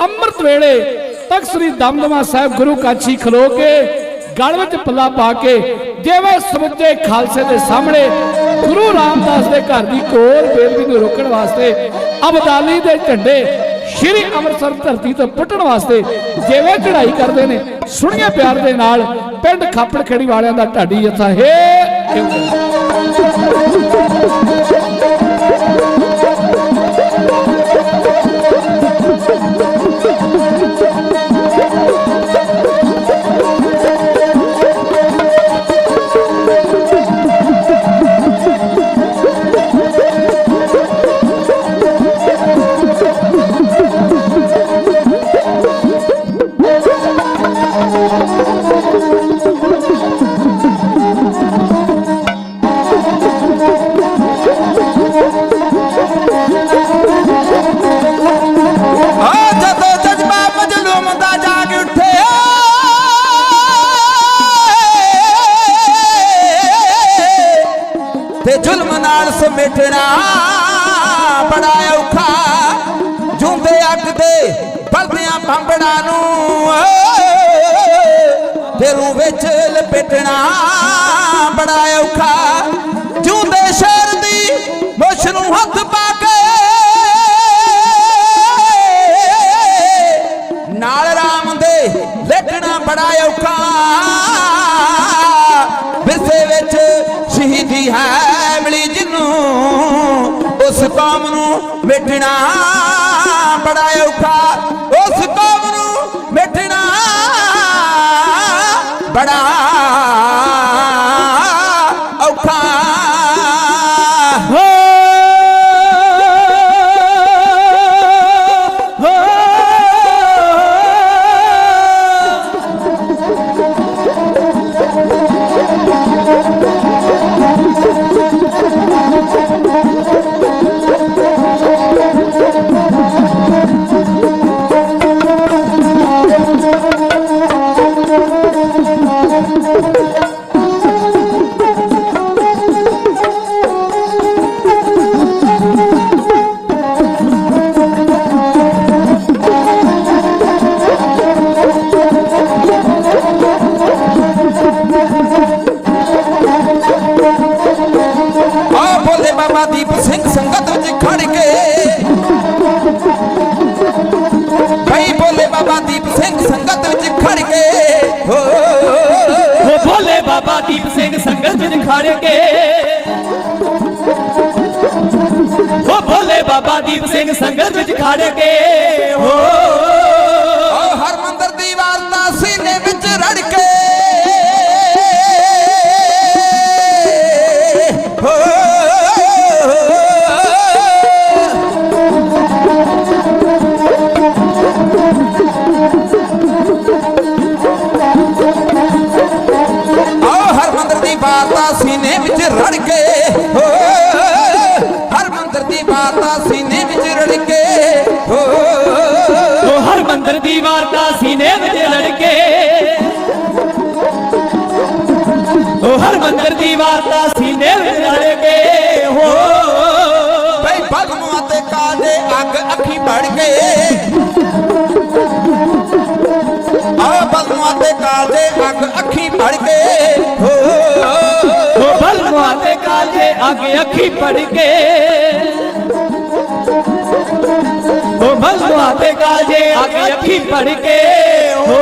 ਅੰਮ੍ਰਿਤ ਵੇਲੇ ਤਖਤ ਸ੍ਰੀ ਦਮਦਮਾ ਸਾਹਿਬ ਗੁਰੂ ਕਾਛੀ ਖਲੋ ਕੇ ਗਲ ਵਿੱਚ ਪੱਲਾ ਪਾ ਕੇ ਜਿਵੇਂ ਸਮੁੱਚੇ ਖਾਲਸੇ ਦੇ ਸਾਹਮਣੇ ਗੁਰੂ ਰਾਮਦਾਸ ਦੇ ਘਰ ਦੀ ਕੋਲ ਬੇਦਬੀ ਨੂੰ ਰੋਕਣ ਵਾਸਤੇ, ਅਬਦਾਲੀ ਦੇ ਝੰਡੇ ਸ਼੍ਰੀ ਅੰਮ੍ਰਿਤਸਰ ਧਰਤੀ ਤੋਂ ਪੁੱਟਣ ਵਾਸਤੇ ਜਿਵੇਂ ਚੜ੍ਹਾਈ ਕਰਦੇ ਨੇ, ਸੁਣੀਏ ਪਿਆਰ ਦੇ ਨਾਲ, ਪਿੰਡ ਖਾਪੜ ਖੇੜੀ ਵਾਲਿਆਂ ਦਾ ਢਾਡੀ ਜਥਾ, ਹੈ ਬਲਦਿਆਂ ਬੰਬੜਾ ਨੂੰ ਤੇ ਵਿੱਚ ਲਪੇਟਣਾ ਬੜਾ ਔਖਾ। ਜੁੰਦੇ ਸ਼ਹਿਰ ਦੀ ਮੁੱਛ ਨੂੰ ਹੱਥ ਪਾ ਕੇ, ਨਾਲ ਰਾਮ ਦੇ ਲੇਟਣਾ ਬੜਾ ਔਖਾ। ਵਿਰਸੇ ਵਿੱਚ ਸ਼ਹੀਦੀ ਹੈ ਮਿਲੀ ਜਿੰਨੂੰ, ਉਸ ਕੌਮ ਨੂੰ ਵੇਟਣਾ ਬੜਾ ਔਖਾ। ਬੜਾ ਸੰਗਤ ਕੇ। ਉਹ ਭੋਲੇ ਬਾਬਾ ਦੀਪ ਸਿੰਘ ਸੰਗਤ ਵਿੱਚ ਖੜ ਕੇ। ਹੋ ਵਾਰਤਾ ਸੀਨੇ ਵਿੱਚ ਰੜ ਕੇ ਹੋ ਹਰਮੰਦਰ ਦੀ ਵਾਰਤਾ ਸੀਨੇ ਵਿੱਚ ਰੜ ਕੇ ਹੋ। ਹਰ ਮੰਦਰ ਦੀ ਵਾਰਤਾ ਸੀਨੇ ਵਿੱਚ ਲੜ ਕੇ। ਉਹ ਹਰ ਮੰਦਰ ਦੀ ਵਾਰਤਾ ਸੀਨੇ ਵਿੱਚ ਲੜ ਕੇ ਹੋ। ਬਈ ਭਗਵਾਂ ਤੇ ਕਾਦੇ ਅੱਗ ਅੱਖੀ ਭੜ ਗਏ ਕਾਜੇ ਅੱਗੇ ਅੱਖੀ ਪੜ ਕੇ। ਉਹ ਬਲਵਾ ਤੇ ਕਾਜੇ ਅੱਖੀ ਪੜ ਕੇ। ਹੋ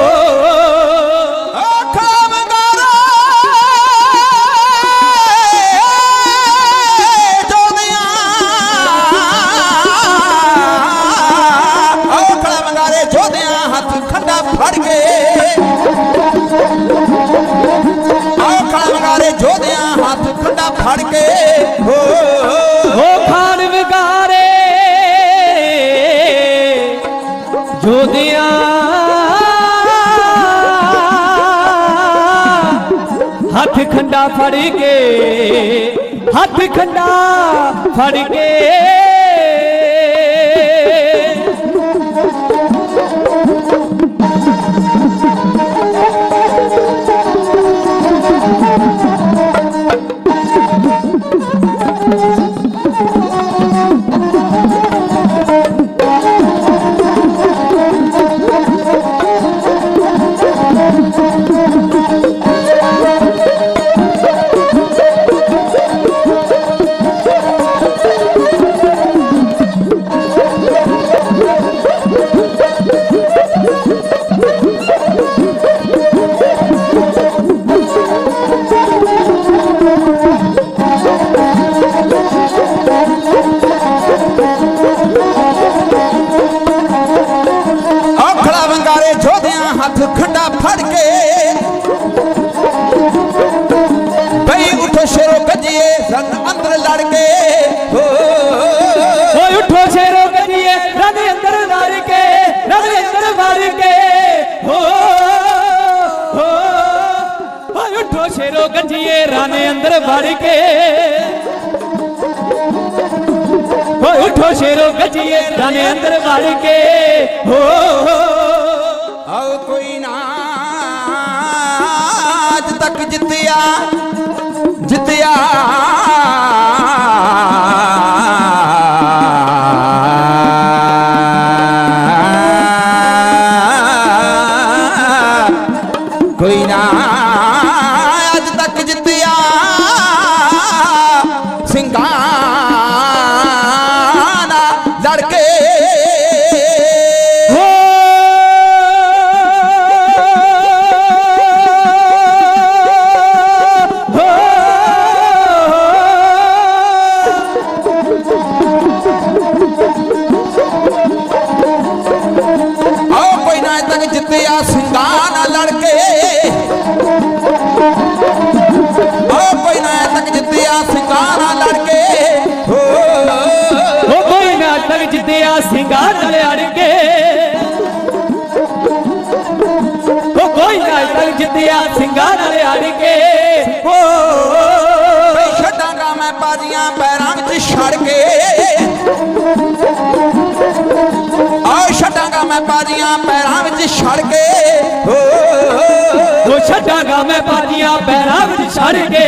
ਖੰਡਾ ਫੜ ਕੇ ਹੱਥ ਖੰਡਾ ਫੜ ਕੇ ਅੰਗਾਰੇ ਜੋਧਿਆਂ ਹੱਥ ਖੰਡਾ ਫੜ ਕੇ ਬਈ ਉਠੋ ਸ਼ੇਰੋ ਗੱਜੀਏ, ਰੰਗ ਅੰਦਰ ਲੜ ਕੇ। ਹੋ ਓਏ ਉਠੋ ਸ਼ੇਰੋ ਕਰੀਏ ਰੰਗ ਅੰਦਰ ਵਾਰ ਕੇ, ਰੰਗ ਅੰਦਰ ਵਾਰ ਕੇ। ਹੋ ਹੋ, ਓਏ ਉਠੋ ਸ਼ੇਰੋ ਗੱਜੀਏ ਰਾਨੇ ਅੰਦਰ ਵੜ ਕੇ। ਓਏ ਉਠੋ ਸ਼ੇਰੋ ਗੱਜੀਏ ਰਾਨੇ ਅੰਦਰ ਵੜ ਕੇ। ਹੋ ਆਓ ਕੋਈ ਨਾ ਅੱਜ ਤੱਕ ਜਿੱਤਿਆ ਜਿੱਤਿਆ। ਕੋਈ ਨਾ ਅੱਜ ਤੱਕ ਜਿੱਤਿਆ, ਸਿੰਘਾਂ ਨਾਲ ਲੜ ਕੇ ਜਿੱਤਿਆ ਸਿੰਘਾਂ ਨਾਲ ਲੜ ਕੇ ਆਓ ਕੋਈ ਨਾ ਤੱਕ ਜਿੱਤਿਆ ਸਿੰਘਾਂ ਨਾਲ ਲੜ ਕੇ ਹੋ ਉਹ ਕੋਈ ਨਾ ਤੱਕ ਜਿੱਤਿਆ ਸਿੰਘਾਂ ਨਾਲ ਅੜ ਕੇ ਉਹ ਕੋਈ ਨਾ ਤੱਕ ਜਿੱਤਿਆ ਸਿੰਘਾਂ ਨਾਲ ਅੜ ਕੇ ਓ ਬਈ ਛੱਡਾਂਗਾ ਮੈਂ ਬਾਜ਼ੀਆਂ ਪੈਰਾਂ ਵਿੱਚ ਛੜ ਕੇ। ਆਓ ਛੱਡਾਂਗਾ ਮੈਂ ਬਾਜ਼ੀਆਂ ਛੜ ਕੇ ਹੋ ਉਹ ਛੱਡਾਂਗਾ ਮੈਂ ਬਾਜੀਆਂ ਪੈਰਾਂ ਵਿੱਚ ਛੜ ਕੇ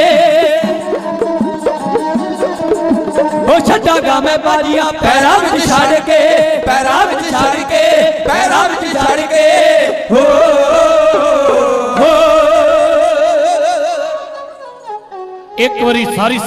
ਉਹ ਛੱਡਾਂਗਾ ਮੈਂ ਬਾਜੀਆਂ ਪੈਰਾਂ ਵਿੱਚ ਛੱਡ ਕੇ ਪੈਰਾਂ ਵਿੱਚ ਛੱਡ ਕੇ ਪੈਰਾਂ ਵਿੱਚ ਛੱਡ ਕੇ ਹੋ ਹੋ ਇੱਕ ਵਾਰੀ ਸਾਰੀ